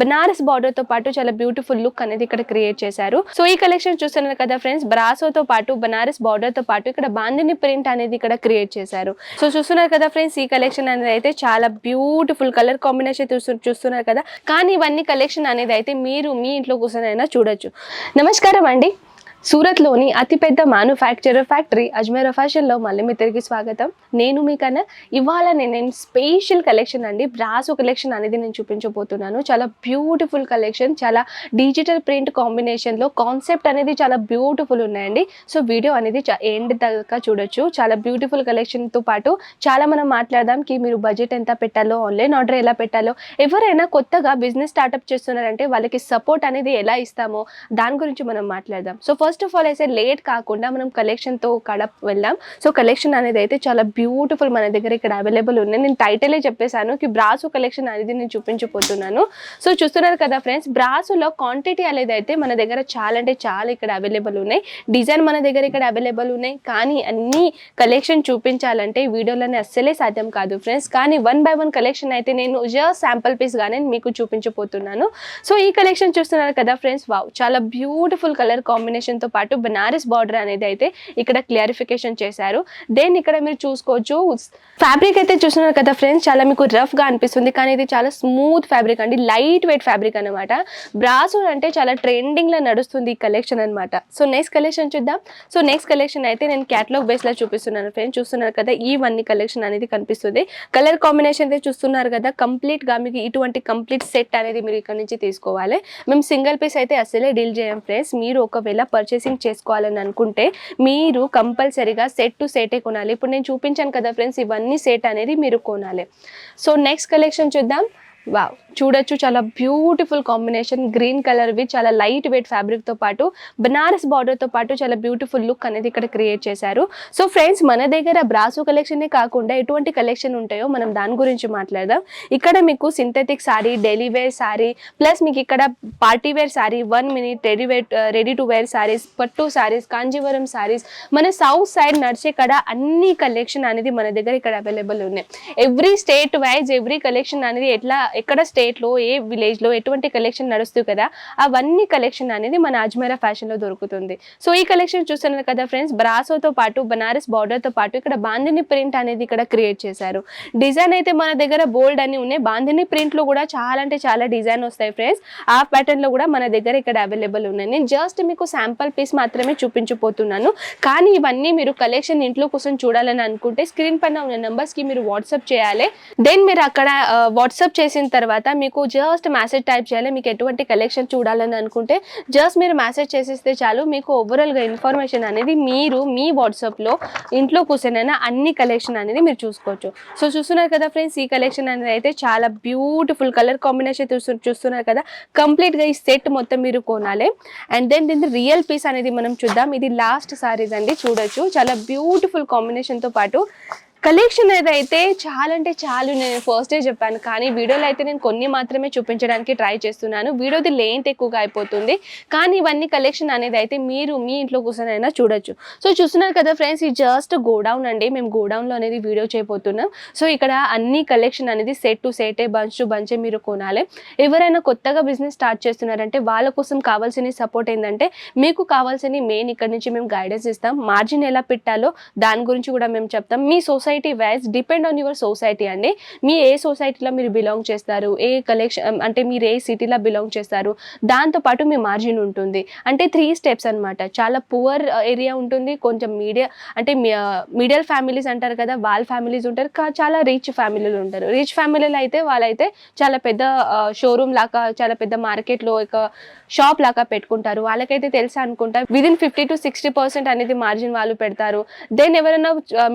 బనారస్ బార్డర్తో పాటు చాలా బ్యూటిఫుల్ లుక్ అనేది ఇక్కడ క్రియేట్ చేశారు. సో ఈ కలెక్షన్ చూస్తున్నారు కదా ఫ్రెండ్స్ బ్రాసోతో పాటు బనారస్ బార్డర్తో పాటు ఇక్కడ బాందిని ప్రింట్ అనేది ఇక్కడ క్రియేట్ చేశారు. సో చూస్తున్నారు కదా ఫ్రెండ్స్ ఈ కలెక్షన్ అనేది అయితే చాలా బ్యూటిఫుల్ కలర్ కాంబినేషన్ చూస్తున్నారు కదా. కానీ ఇవన్నీ కలెక్షన్ అనేది అయితే మీరు మీ ఇంట్లో కూర్చొనైనా చూడొచ్చు. నమస్కారం అండి. సూరత్లోని అతిపెద్ద మ్యానుఫ్యాక్చరర్ ఫ్యాక్టరీ అజ్మేర్ ఫ్యాషన్లో మళ్ళీ మీ తిరిగి స్వాగతం. నేను మీకన్నా ఇవాళ నేను నేను స్పెషల్ కలెక్షన్ అండి. బ్రాసో కలెక్షన్ అనేది నేను చూపించబోతున్నాను. చాలా బ్యూటిఫుల్ కలెక్షన్ చాలా డిజిటల్ ప్రింట్ కాంబినేషన్లో కాన్సెప్ట్ అనేది చాలా బ్యూటిఫుల్ ఉన్నాయండి. సో వీడియో అనేది ఎండ్ దాకా చూడొచ్చు. చాలా బ్యూటిఫుల్ కలెక్షన్తో పాటు చాలా మనం మాట్లాడదాం కి మీరు బడ్జెట్ ఎంత పెట్టాలో ఆన్లైన్ ఆర్డర్ ఎలా పెట్టాలో. ఎవరైనా కొత్తగా బిజినెస్ స్టార్ట్అప్ చేస్తున్నారంటే వాళ్ళకి సపోర్ట్ అనేది ఎలా ఇస్తామో దాని గురించి మనం మాట్లాడదాం. So first first of all అయితే లేట్ కాకుండా మనం కలెక్షన్తో కడప్ వెళ్దాం సో కలెక్షన్ అనేది అయితే చాలా బ్యూటిఫుల్ మన దగ్గర ఇక్కడ అవైలబుల్ ఉన్నాయి. నేను టైటిలే చెప్పేశాను కి బ్రాసు కలెక్షన్ అనేది నేను చూపించబోతున్నాను. సో చూస్తున్నారు కదా ఫ్రెండ్స్ బ్రాసులో క్వాంటిటీ అనేది అయితే మన దగ్గర చాలా అంటే చాలా ఇక్కడ అవైలబుల్ ఉన్నాయి. డిజైన్ మన దగ్గర ఇక్కడ అవైలబుల్ ఉన్నాయి. కానీ అన్ని కలెక్షన్ చూపించాలంటే వీడియోలోనే అస్సలే సాధ్యం కాదు ఫ్రెండ్స్ కానీ వన్ బై వన్ కలెక్షన్ అయితే నేను జస్ట్ శాంపుల్ పీస్గానే మీకు చూపించబోతున్నాను. సో ఈ కలెక్షన్ చూస్తున్నారు కదా ఫ్రెండ్స్ వావ్ చాలా బ్యూటిఫుల్ కలర్ కాంబినేషన్ దాంతో పాటు బనారస్ బార్డర్ అనేది అయితే ఇక్కడ క్లారిఫికేషన్ చేశారు. దెన్ ఇక్కడ మీరు చూసుకోవచ్చు ఫ్యాబ్రిక్ అయితే చూస్తున్నారు కదా ఫ్రెండ్స్ చాలా మీకు రఫ్గా అనిపిస్తుంది కానీ ఇది చాలా స్మూత్ ఫ్యాబ్రిక్ అండి. లైట్ వెయిట్ ఫ్యాబ్రిక్ అనమాట బ్రాసో అంటే చాలా ట్రెండింగ్లో నడుస్తుంది ఈ కలెక్షన్ అనమాట సో నెక్స్ట్ కలెక్షన్ చూద్దాం. సో నెక్స్ట్ కలెక్షన్ అయితే నేను క్యాటలాగ్ బేస్లో చూపిస్తున్నాను ఫ్రెండ్స్ చూస్తున్నారు కదా ఈ వన్ కలెక్షన్ అనేది కనిపిస్తుంది. కలర్ కాంబినేషన్ అయితే చూస్తున్నారు కదా కంప్లీట్గా మీకు ఇటువంటి కంప్లీట్ సెట్ అనేది మీరు ఇక్కడ నుంచి తీసుకోవాలి. మేము సింగిల్ పీస్ అయితే అసలే డీల్ చేయం ఫ్రెండ్స్ మీరు ఒకవేళ పర్చేసింగ్ చేసుకోవాలని అనుకుంటే మీరు కంపల్సరీగా సెట్ టు సెటే కొనాలి. ఇప్పుడు నేను చూపించాను కదా ఫ్రెండ్స్ ఇవన్నీ సెట్ అనేది మీరు కొనాలి. సో నెక్స్ట్ కలెక్షన్ చూద్దాం. వావ్. చూడొచ్చు చాలా బ్యూటిఫుల్ కాంబినేషన్. గ్రీన్ కలర్ వి చాలా లైట్ వెయిట్ ఫ్యాబ్రిక్తో పాటు బనారస్ బార్డర్తో పాటు చాలా బ్యూటిఫుల్ లుక్ అనేది ఇక్కడ క్రియేట్ చేశారు. సో ఫ్రెండ్స్ మన దగ్గర బ్రాసో కలెక్షనే కాకుండా ఎటువంటి కలెక్షన్ ఉంటాయో మనం దాని గురించి మాట్లాడదాం. ఇక్కడ మీకు synthetic sari daily wear sari plus మీకు ఇక్కడ party wear sari one minute ready wear ready to wear saris పట్టు శారీస్ కాంజీవరం శారీస్ మన సౌత్ సైడ్ నడిచే కడ అన్ని కలెక్షన్ అనేది మన దగ్గర ఇక్కడ అవైలబుల్ ఉన్నాయి. Every state wise every collection అనేది ఎట్లా ఎక్కడ స్టేట్లో ఏ విలేజ్లో ఎటువంటి కలెక్షన్ నడుస్తుంది కదా అవన్నీ కలెక్షన్ అనేది మన అజ్మేరా ఫ్యాషన్లో దొరుకుతుంది. సో ఈ కలెక్షన్ చూస్తున్నారు కదా ఫ్రెండ్స్ బ్రాసోతో పాటు బనారస్ బార్డర్తో పాటు ఇక్కడ బాందిని ప్రింట్ అనేది ఇక్కడ క్రియేట్ చేశారు. డిజైన్ అయితే మన దగ్గర బోల్డ్ అని ఉన్నాయి. బాందిని ప్రింట్లో కూడా చాలా అంటే చాలా డిజైన్ వస్తాయి ఫ్రెండ్స్ ఆ ప్యాటర్న్లో కూడా మన దగ్గర ఇక్కడ అవైలబుల్ ఉన్నాయి. నేను జస్ట్ మీకు శాంపుల్ పీస్ మాత్రమే చూపించిపోతున్నాను కానీ ఇవన్నీ మీరు కలెక్షన్ ఇంట్లో కోసం చూడాలని అనుకుంటే స్క్రీన్ పైన ఉన్న నెంబర్స్కి మీరు వాట్సాప్ చేయాలి. దెన్ మీరు అక్కడ వాట్సాప్ చేసిన తర్వాత మీకు జస్ట్ మెసేజ్ టైప్ చేయాలి. మీకు ఎటువంటి కలెక్షన్ చూడాలని అనుకుంటే జస్ట్ మీరు మెసేజ్ చేసేస్తే చాలు. మీకు ఓవరాల్గా ఇన్ఫర్మేషన్ అనేది మీరు మీ వాట్సాప్లో ఇంట్లో కూర్చొనైనా అన్ని కలెక్షన్ అనేది మీరు చూసుకోవచ్చు. సో చూస్తున్నారు కదా ఫ్రెండ్స్ ఈ కలెక్షన్ అనేది అయితే చాలా బ్యూటిఫుల్ కలర్ కాంబినేషన్ చూస్తు చూస్తున్నారు కదా. కంప్లీట్గా ఈ సెట్ మొత్తం మీరు కొనాలి. అండ్ దెన్ దీని రియల్ పీస్ అనేది మనం చూద్దాం. ఇది లాస్ట్ సారీస్ అండి. చూడొచ్చు. చాలా బ్యూటిఫుల్ కాంబినేషన్తో పాటు కలెక్షన్ ఏదైతే చాలా అంటే చాలు నేను ఫస్ట్ డే చెప్పాను కానీ వీడియోలో అయితే నేను కొన్ని మాత్రమే చూపించడానికి ట్రై చేస్తున్నాను. వీడియోది లెంత్ ఎక్కువగా అయిపోతుంది. కానీ ఇవన్నీ కలెక్షన్ అనేది అయితే మీరు మీ ఇంట్లో కూర్చొనైనా చూడొచ్చు. సో చూస్తున్నారు కదా ఫ్రెండ్స్ ఈ జస్ట్ గోడౌన్ అండి. మేము గోడౌన్లో అనేది వీడియో చేయబోతున్నాం. సో ఇక్కడ అన్ని కలెక్షన్ అనేది సెట్ టు సెటే బంచ్ టు బంచే మీరు కొనాలి. ఎవరైనా కొత్తగా బిజినెస్ స్టార్ట్ చేస్తున్నారంటే వాళ్ళ కోసం కావాల్సిన సపోర్ట్ ఏంటంటే మీకు కావాల్సిన మెయిన్ ఇక్కడ నుంచి మేము గైడెన్స్ ఇస్తాం. మార్జిన్ ఎలా పెట్టాలో దాని గురించి కూడా మేము చెప్తాం. మీ society society wise depend on your society అండి. మీ ఏ సొసైటీలో మీరు బిలాంగ్ చేస్తారు? ఏ కలెక్షన్ um, అంటే మీరు ఏ సిటీలో బిలాంగ్ చేస్తారు? దాంతోపాటు మీ మార్జిన్ ఉంటుంది. అంటే త్రీ స్టెప్స్ అన్నమాట. చాలా పువర్ ఏరియా uh, ఉంటుంది. కొంచెం మీడియా అంటే మిడిల్ ఫ్యామిలీస్ uh, అంటారు కదా వాళ్ళ ఫ్యామిలీస్ ఉంటారు. చాలా రిచ్ ఫ్యామిలీలు ఉంటారు. రిచ్ ఫ్యామిలీలో అయితే వాళ్ళైతే చాలా పెద్ద uh, షోరూమ్ లాగా చాలా పెద్ద మార్కెట్లో ఒక షాప్ లాగా పెట్టుకుంటారు. వాళ్ళకైతే తెలుసా అనుకుంటా within fifty to sixty percent అనేది మార్జిన్ వాళ్ళు పెడతారు. దెన్ ఎవరైనా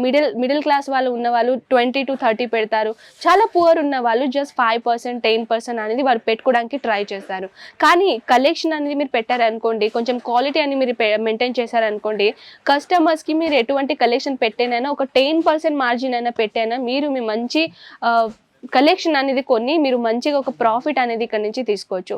మిడిల్ మిడిల్ క్లాస్ వాళ్ళు ఉన్న వాళ్ళు ట్వంటీ టు థర్టీ పెడతారు. చాలా పువర్ ఉన్న వాళ్ళు just five percent ten percent అనేది వాళ్ళు పెట్టుకోవడానికి ట్రై చేస్తారు. కానీ కలెక్షన్ అనేది మీరు పెట్టారనుకోండి కొంచెం క్వాలిటీ అని మీరు మెయింటైన్ చేశారనుకోండి కస్టమర్స్కి మీరు ఎటువంటి కలెక్షన్ పెట్టేనైనా ఒక టెన్ పర్సెంట్ మార్జిన్ అయినా పెట్టైనా మీరు మీ మంచి కలెక్షన్ అనేది కొన్ని మీరు మంచిగా ఒక ప్రాఫిట్ అనేది ఇక్కడ నుంచి తీసుకోవచ్చు.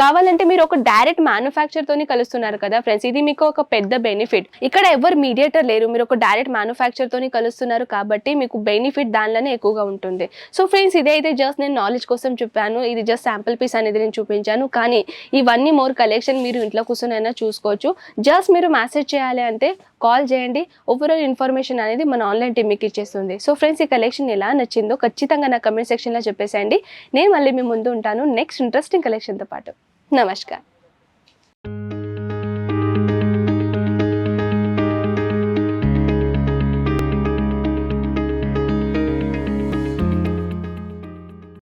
కావాలంటే మీరు ఒక డైరెక్ట్ మ్యానుఫ్యాక్చర్ తోని కలుస్తున్నారు కదా ఫ్రెండ్స్ ఇది మీకు ఒక పెద్ద బెనిఫిట్ ఇక్కడ ఎవరు మీడియేటర్ లేరు. మీరు ఒక డైరెక్ట్ మ్యానుఫ్యాక్చర్ తోని కలుస్తున్నారు కాబట్టి మీకు బెనిఫిట్ దానిలోనే ఎక్కువగా ఉంటుంది. సో ఫ్రెండ్స్ ఇదైతే జస్ట్ నేను నాలెడ్జ్ కోసం చెప్పాను. ఇది జస్ట్ శాంపుల్ పీస్ అనేది నేను చూపించాను. కానీ ఇవన్నీ మోర్ కలెక్షన్ మీరు ఇంట్లో కూర్చొనైనా చూసుకోవచ్చు. జస్ట్ మీరు మెసేజ్ చేయాలి అంటే కాల్ చేయండి. ఓవరాల్ ఇన్ఫర్మేషన్ అనేది మన ఆన్లైన్ టీమ్ మీకు ఇచ్చేస్తుంది. సో ఫ్రెండ్స్ ఈ కలెక్షన్ ఎలా నచ్చిందో ఖచ్చితంగా నా కామెంట్ సెక్షన్లో చెప్పేసేయండి. నేను మళ్ళీ మీ ముందు ఉంటాను. నెక్స్ట్ ఇంట్రెస్టింగ్ కలెక్షన్తో పాటు. నమస్కారం.